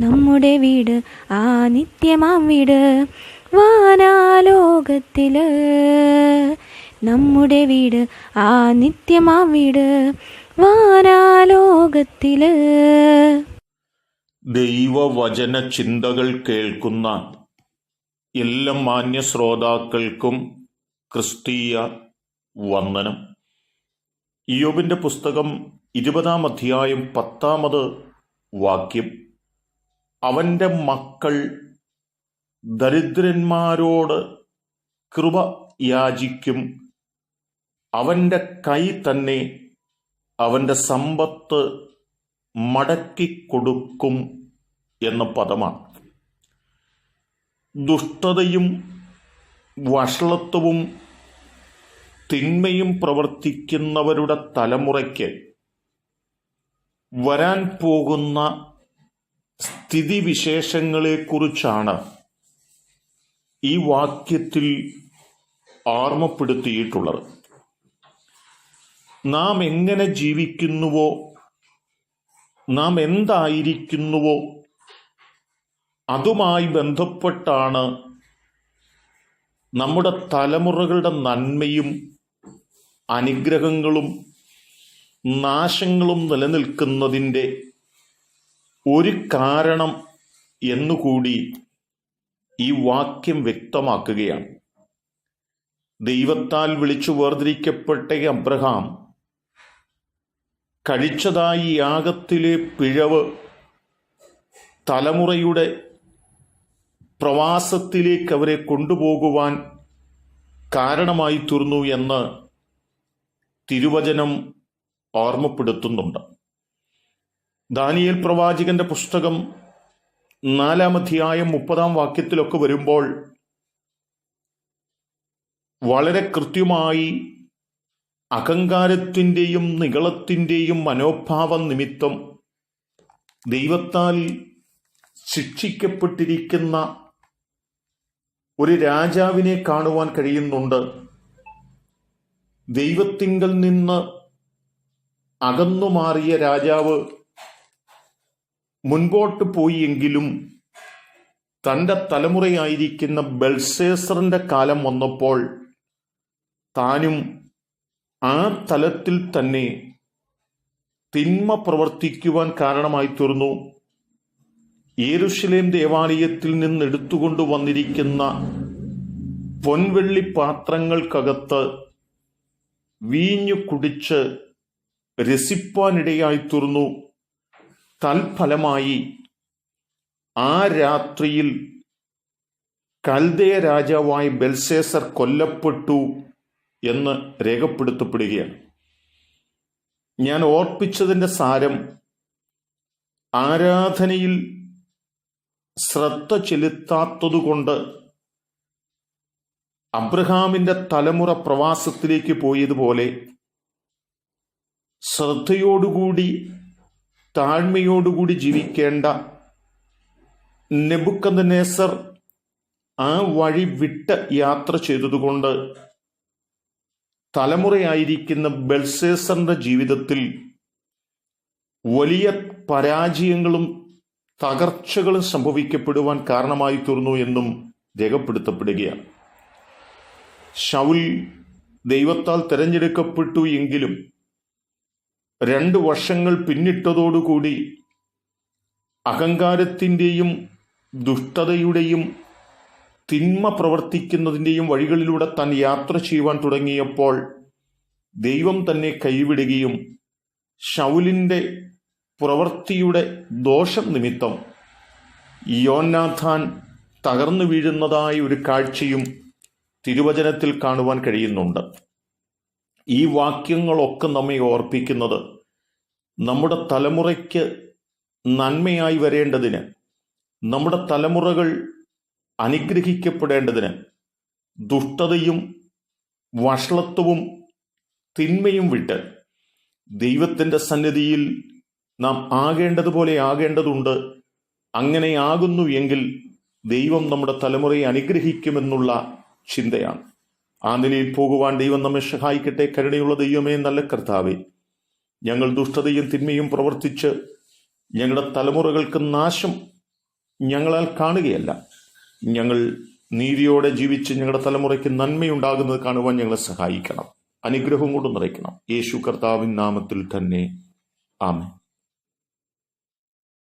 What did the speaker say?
നമ്മുടെ വീട് ആ നിത്യമാം വീട് വാനാലോകത്തിൽ നമ്മുടെ വീട് ആ നിത്യമാം വീട് വാനാലോകത്തിൽ ദൈവവചന ചിന്തകൾ കേൾക്കുന്ന എല്ലാ മാന്യ ശ്രോതാക്കൾക്കും ക്രിസ്തീയ വന്ദനം. ഇയോബിന്റെ പുസ്തകം ഇരുപതാം അധ്യായം പത്താമത് വാക്യം. അവന്റെ മക്കൾ ദരിദ്രന്മാരോട് കൃപ യാചിക്കും. അവന്റെ കൈ തന്നെ അവന്റെ സമ്പത്ത് മടക്കി കൊടുക്കും എന്ന പദമാണ്. ദുഷ്ടതയും വഷളത്വവും തിന്മയും പ്രവർത്തിക്കുന്നവരുടെ തലമുറയ്ക്ക് വരാൻ പോകുന്ന സ്ഥിതിവിശേഷങ്ങളെക്കുറിച്ചാണ് ഈ വാക്യത്തിൽ ഓർമ്മപ്പെടുത്തിയിട്ടുള്ളത് നാം എങ്ങനെ ജീവിക്കുന്നുവോ നാം എന്തായിരിക്കുന്നുവോ അതുമായി ബന്ധപ്പെട്ടാണ് നമ്മുടെ തലമുറകളുടെ നന്മയും അനുഗ്രഹങ്ങളും നാശങ്ങളും നിലനിൽക്കുന്നതിന്റെ ഒരു കാരണം എന്നുകൂടി ഈ വാക്യം വ്യക്തമാക്കുകയാണ്. ദൈവത്താൽ വിളിച്ചു വേർതിരിക്കപ്പെട്ട അബ്രഹാം കഴിച്ചതായി യാഗത്തിലെ പിഴവ് തലമുറയുടെ പ്രവാസത്തിലേക്ക് അവരെ കൊണ്ടുപോകുവാൻ കാരണമായി തീർന്നു എന്ന് തിരുവചനം ഓർമ്മപ്പെടുത്തുന്നുണ്ട്. ദാനിയേൽ പ്രവാചകന്റെ പുസ്തകം നാലാം അധ്യായം മുപ്പതാം വാക്യത്തിലൊക്കെ വരുമ്പോൾ വളരെ കൃത്യമായി അഹങ്കാരത്തിന്റെയും നികളത്തിന്റെയും മനോഭാവം നിമിത്തം ദൈവത്താൽ ശിക്ഷിക്കപ്പെട്ടിരിക്കുന്ന ഒരു രാജാവിനെ കാണുവാൻ കഴിയുന്നുണ്ട്. ദൈവത്തിങ്കൽ നിന്ന് അകന്നു മാറിയ രാജാവ് മുൻപോട്ട് പോയി എങ്കിലും തന്റെ തലമുറയായിരിക്കുന്ന ബൽസേസറിന്റെ കാലം വന്നപ്പോൾ താനും ആ തലത്തിൽ തന്നെ തിന്മ പ്രവർത്തിക്കുവാൻ കാരണമായി തീർന്നു. യേരുഷലേം ദേവാലയത്തിൽ നിന്ന് എടുത്തുകൊണ്ടു വന്നിരിക്കുന്ന പൊൻവെള്ളി പാത്രങ്ങൾക്കകത്ത് വീഞ്ഞു കുടിച്ച് രസിപ്പാനിടയായി തീർന്നു. തൽഫലമായി ആ രാത്രിയിൽ കൽദയ രാജാവായ ബെൽസേസർ കൊല്ലപ്പെട്ടു എന്ന് രേഖപ്പെടുത്തപ്പെടുകയാണ്. ഞാൻ ഓർപ്പിച്ചതിന്റെ സാരം ആരാധനയിൽ ശ്രദ്ധ ചെലുത്താത്തതുകൊണ്ട് അബ്രഹാമിന്റെ തലമുറ പ്രവാസത്തിലേക്ക് പോയതുപോലെ ശ്രദ്ധയോടുകൂടി താഴ്മയോടുകൂടി ജീവിക്കേണ്ട നെബുക്കന്ദനേസർ ആ വഴി വിട്ട് യാത്ര ചെയ്തതുകൊണ്ട് തലമുറയായിരിക്കുന്ന ബെൽസേസറിന്റെ ജീവിതത്തിൽ വലിയ പരാജയങ്ങളും തകർച്ചകളും സംഭവിക്കപ്പെടുവാൻ കാരണമായി തീർന്നു എന്നും രേഖപ്പെടുത്തപ്പെടുകയാണ്. ഷൗൽ ദൈവത്താൽ തിരഞ്ഞെടുക്കപ്പെട്ടു എങ്കിലും രണ്ട് വർഷങ്ങൾ പിന്നിട്ടതോടുകൂടി അഹങ്കാരത്തിന്റെയും ദുഷ്ടതയുടെയും തിന്മ പ്രവർത്തിക്കുന്നതിന്റെയും വഴികളിലൂടെ താൻ യാത്ര ചെയ്യുവാൻ തുടങ്ങിയപ്പോൾ ദൈവം തന്നെ കൈവിടുകയും ഷൗലിന്റെ പ്രവൃത്തിയുടെ ദോഷം നിമിത്തം യോന്നാഥാൻ തകർന്നു വീഴുന്നതായ ഒരു കാഴ്ചയും തിരുവചനത്തിൽ കാണുവാൻ കഴിയുന്നുണ്ട്. ഈ വാക്യങ്ങളൊക്കെ നമ്മെ ഓർപ്പിക്കുന്നത് നമ്മുടെ തലമുറയ്ക്ക് നന്മയായി വരേണ്ടതിന് നമ്മുടെ തലമുറകൾ അനുഗ്രഹിക്കപ്പെടേണ്ടതിന് ദുഷ്ടതയും വഷളത്വവും തിന്മയും വിട്ട് ദൈവത്തിന്റെ സന്നിധിയിൽ നാം ആകേണ്ടതുപോലെ ആകേണ്ടതുണ്ട്. അങ്ങനെയാകുന്നു എങ്കിൽ ദൈവം നമ്മുടെ തലമുറയെ അനുഗ്രഹിക്കുമെന്നുള്ള ചിന്തയാണ്. ആ നിലയിൽ പോകുവാൻ ദൈവം നമ്മെ സഹായിക്കട്ടെ. കരുണയുള്ള ദൈവമേ നല്ല കർത്താവേ. ഞങ്ങൾ ദുഷ്ടതയും തിന്മയും പ്രവർത്തിച്ച് ഞങ്ങളുടെ തലമുറകൾക്ക് നാശം ഞങ്ങളാൽ കാണുകയല്ല. ഞങ്ങൾ നീതിയോടെ ജീവിച്ച് ഞങ്ങളുടെ തലമുറയ്ക്ക് നന്മയുണ്ടാകുന്നത് കാണുവാൻ ഞങ്ങളെ സഹായിക്കണം. അനുഗ്രഹം കൊണ്ട് നിറയ്ക്കണം. യേശു കർത്താവിൻ നാമത്തിൽ തന്നെ. ആമേ